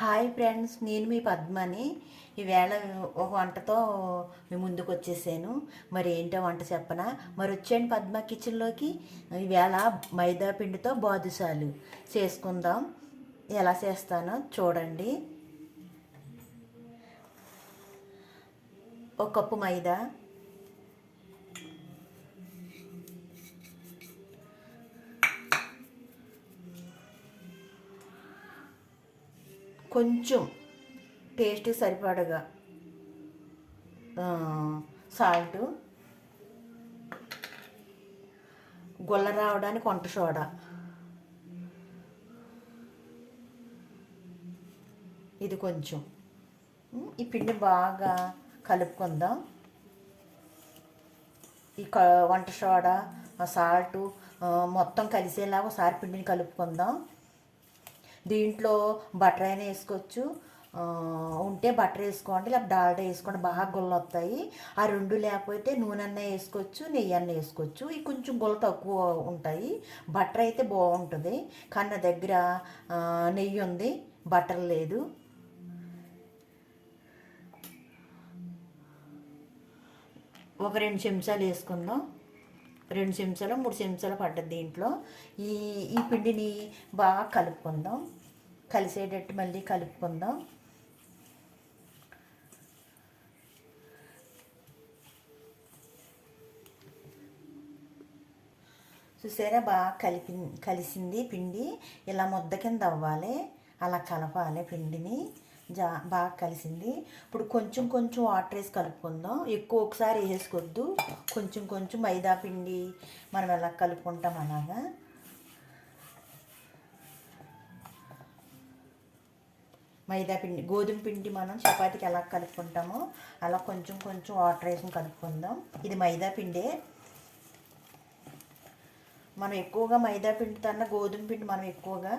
Hi friends నేను మీ పద్మని. ఈవేళ ఒక వంటతో మీ ముందుకు వచ్చేసాను. మరి ఏంటో వంట చెప్పనా? మరి వచ్చేయండి పద్మ కిచెన్లోకి. ఈవేళ మైదా పిండితో బాదుషాలు చేసుకుందాం. ఎలా చేస్తానో చూడండి. ఒక కప్పు మైదా కొంచెం టేస్ట్ సరిపడగా సాల్ట్ గుల్ల రావడానికి వంట సోడా. ఇది కొంచెం. ఈ పిండి బాగా కలుపుకుందాం. ఈ క వంట సోడా సాల్ట్ మొత్తం కలిసేలాగా ఒకసారి పిండిని కలుపుకుందాం. దీంట్లో బటర్ అయినా వేసుకోవచ్చు. ఉంటే బటర్ వేసుకోండి లేకపోతే డాల్డా వేసుకోండి బాగా గుళ్ళు వస్తాయి. ఆ రెండు లేకపోతే నూనె అన్న వేసుకోవచ్చు నెయ్యి అన్న వేసుకోవచ్చు. ఇవి కొంచెం గుల్ల తక్కువ ఉంటాయి. బటర్ అయితే బాగుంటుంది. కానీ నా దగ్గర నెయ్యి ఉంది బటర్ లేదు. ఒక రెండు చెంచాలు వేసుకుందాం. రెండు చెంచాలు మూడు చెంచాలు పడ్డది దీంట్లో. ఈ ఈ పిండిని బాగా కలుపుకుందాం. కలిసేటట్టు మళ్ళీ కలుపుకుందాం. చూసారా? బాగా కలిపి కలిసింది పిండి. ఇలా ముద్ద కింద అవ్వాలి. అలా కలపాలి పిండిని. జా బాగా కలిసింది. ఇప్పుడు కొంచెం కొంచెం వాటర్ వేసి కలుపుకుందాం. ఎక్కువ ఒకసారి వేసుకోవద్దు. కొంచెం కొంచెం మైదా పిండి మనం ఎలా కలుపుకుంటాం అలాగా. మైదా పిండి గోధుమ పిండి మనం చపాతీకి ఎలా కలుపుకుంటామో అలా కొంచెం కొంచెం వాటర్ వేసుకుని కలుపుకుందాం. ఇది మైదా పిండే. మనం ఎక్కువగా మైదా పిండి కన్నా గోధుమ పిండి మనం ఎక్కువగా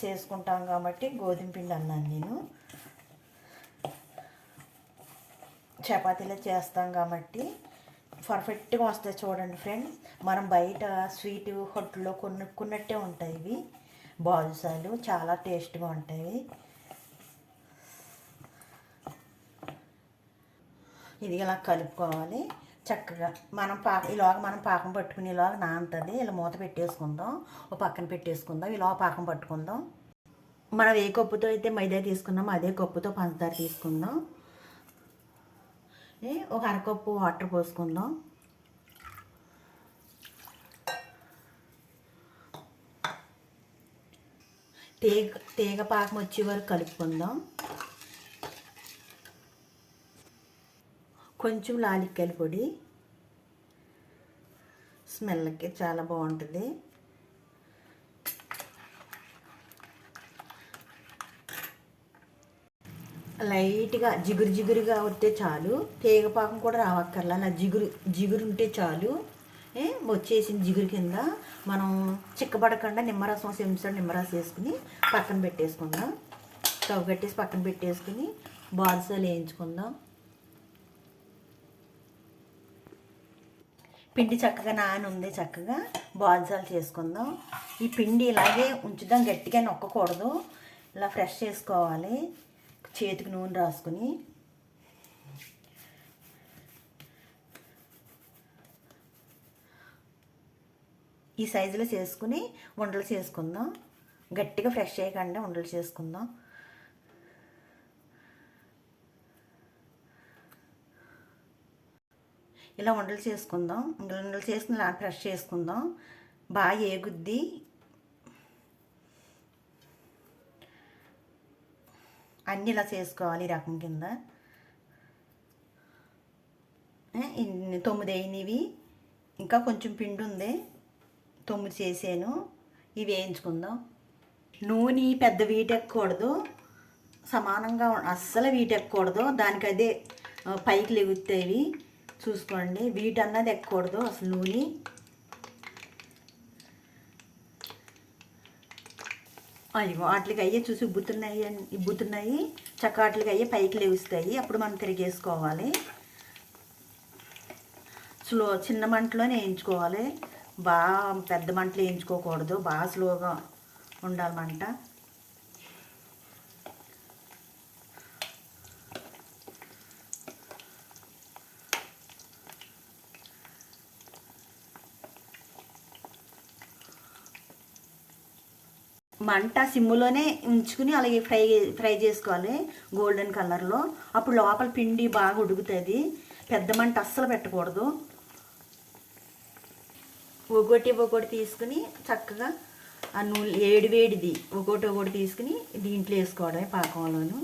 చేసుకుంటాం కాబట్టి గోధుమ పిండి అన్నాను నేను. చపాతీలో చేస్తాం కాబట్టి పర్ఫెక్ట్గా వస్తాయి చూడండి ఫ్రెండ్స్ మనం బయట స్వీట్ హోటల్లో కొనుక్కున్నట్టే ఉంటాయి ఇవి. బాదుసాలు చాలా టేస్ట్గా ఉంటాయి. ఇది ఇలా కలుపుకోవాలి. చక్కగా మనం పాక ఇలాగ మనం పాకం పట్టుకునేలాగా నానుతుంది. ఇలా మూత పెట్టేసుకుందాం. ఓ పక్కన పెట్టేసుకుందాం. ఇలా పాకం పట్టుకుందాం. మనం ఏ కప్పుతో అయితే మైదా తీసుకున్నామో అదే కప్పుతో పంచదార తీసుకుందాం. ఒక అరకప్పు వాటర్ పోసుకుందాం. తీగ తీగ పాకం వచ్చే వరకు కలుపుకుందాం. కొంచెం లాలిక్కల పొడి. స్మెల్కి చాలా బాగుంటుంది. లైట్గా జిగురు జిగురుగా ఉంటే చాలు. తీగ పాకం కూడా రావక్కర్లా. అలా జిగురు జిగురు ఉంటే చాలు. వచ్చేసిన జిగురు కింద. మనం చిక్కబడకుండా నిమ్మరసం చెంచాడు నిమ్మరసం వేసుకుని పక్కన పెట్టేసుకుందాం. స్టవ్ కట్టేసి పక్కన పెట్టేసుకుని బాదుసాలు వేయించుకుందాం. పిండి చక్కగా నాని ఉంది చక్కగా బాదుసాలు చేసుకుందాం. ఈ పిండి ఇలాగే ఉంచుదాం గట్టిగా నొక్కకూడదు. ఇలా ఫ్రెష్ చేసుకోవాలి. చేతికి నూనె రాసుకుని ఈ సైజులో చేసుకుని ఉండలు చేసుకుందాం. గట్టిగా ఫ్రెష్ చేయకుండా ఉండలు చేసుకుందాం. ఇలా ఉండలు చేసుకుందాం. ఉండలు చేసుకుని ఇలా ఫ్రెష్ చేసుకుందాం. బాగా ఏగుద్ది. అన్నీ ఇలా చేసుకోవాలి ఈ రకం కింద. తొమ్మిది అయినవి. ఇంకా కొంచెం పిండి ఉంది. తొమ్మిది చేసాను. ఇవి వేయించుకుందాం. నూనె పెద్ద వీటెక్కకూడదు. సమానంగా అస్సలు వీటెక్కకూడదు. దానికి అదే పైకి లెగుతాయి. చూసుకోండి. వీటన్నది ఎక్కకూడదు అసలు నూనె. అయ్యో వాటికి అయ్యే చూసి ఉబ్బుతున్నాయి ఇబ్బుతున్నాయి ఉబ్బుతున్నాయి. చక్క వాటికి అయ్యే పైకి లేవుస్తాయి అప్పుడు మనం తిరిగేసుకోవాలి. స్లో చిన్న మంటలోనే వేయించుకోవాలి. బాగా పెద్ద మంటలు వేయించుకోకూడదు బాగా స్లోగా ఉండాలి మంట మంట సిమ్ములోనే ఉంచుకుని అలాగే ఫ్రై ఫ్రై చేసుకోవాలి గోల్డెన్ కలర్లో. అప్పుడు లోపల పిండి బాగా ఉడుకుతుంది. పెద్ద మంట అస్సలు పెట్టకూడదు. ఒకటి ఒకటి తీసుకుని చక్కగా ఆ నూనె ఏడు వేడిది. ఒకటి ఒకటి తీసుకుని దీంట్లో వేసుకోవడమే పాకంలోను.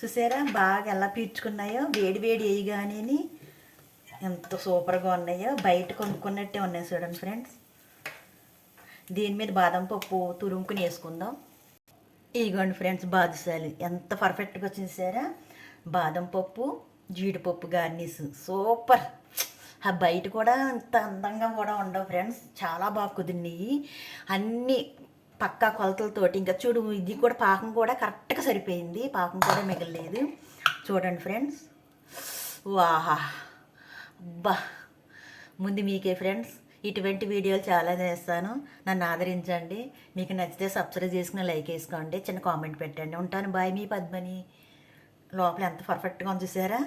చూసారా బాగా ఎలా పీల్చుకున్నాయో వేడి వేడి వేయగానే ఎంత సూపర్గా ఉన్నాయో. బయట కొనుక్కున్నట్టే ఉన్నాయి చూడండి ఫ్రెండ్స్. దీని మీద బాదం పప్పు తురుముకుని వేసుకుందాం. ఇదిగోండి ఫ్రెండ్స్ బాదుషాలు. ఎంత పర్ఫెక్ట్గా వచ్చింది సారా బాదం పప్పు జీడిపప్పు గార్నిస్ సూపర్. ఆ బయట కూడా అంత అందంగా కూడా ఉండవు ఫ్రెండ్స్. చాలా బాగా కుదిరినాయి. అన్నీ పక్కా కొలతలతోటి ఇంకా చూడు ఇది కూడా పాకం కూడా కరెక్ట్గా సరిపోయింది. పాకం కూడా మిగలలేదు. చూడండి ఫ్రెండ్స్. వాహా! అబ్బా! ముందు మీకే ఫ్రెండ్స్ ఇటువంటి వీడియోలు చాలా చేస్తాను. నన్ను ఆదరించండి. మీకు నచ్చితే సబ్స్క్రైబ్ చేసుకుని లైక్ వేసుకోండి. చిన్న కామెంట్ పెట్టండి. ఉంటాను. బాయ్ మీ పద్మని. లోపల ఎంత పర్ఫెక్ట్గా ఉంది చూసారా?